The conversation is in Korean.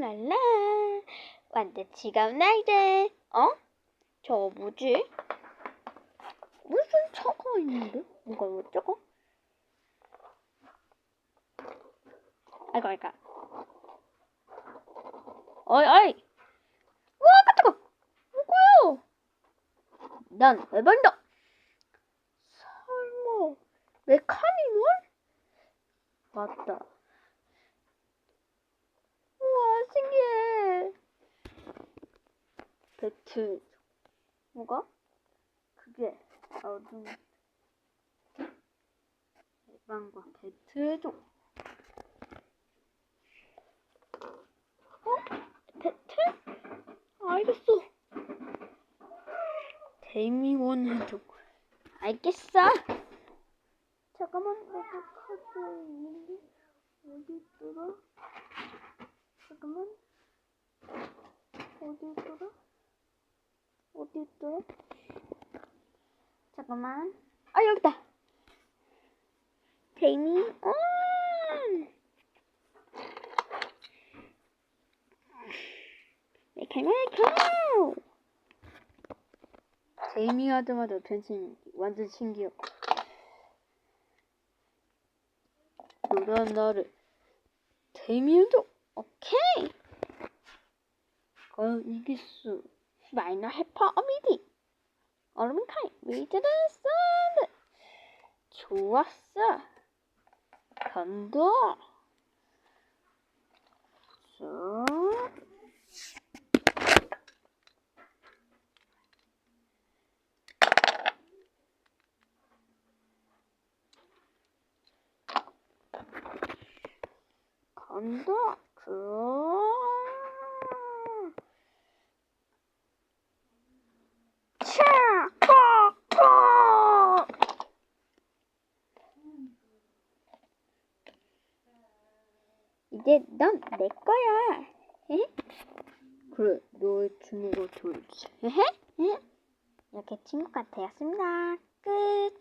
랄라. 완전 지갑 날대. 어? 저 뭐지? 무슨 차가 있는데? 뭐가 어쩌고? 아이고, 아이고. 어이, 어이! 우와, 깜짝아! 뭐고요? 난 에반다! 설마, 메카니멀? 맞다. 우와, 신기해. 배틀. 뭐가? 그게 어둠. 에반과 배틀족. 어? 배틀? 알겠어. 데미원 해줘. 알겠어. 잠깐만, 내가 카드 있는데 어디 있더라? 잠깐만. 어디 있더라? 있더라? 잠깐만. 아 여기다. 데미원. 메카메카. 데미 하자마자 변신 완전 신기해. 그런 나를 데미도 오케이. 과연 이길 수 마이너 해퍼 어미디 얼음 카이 미드드 샌드 좋았어. 간다. 자. 간다. 그. 이제 넌 내 거야. 그래, 너의 주먹을 돌지. 이렇게 친구가 되었습니다. 끝.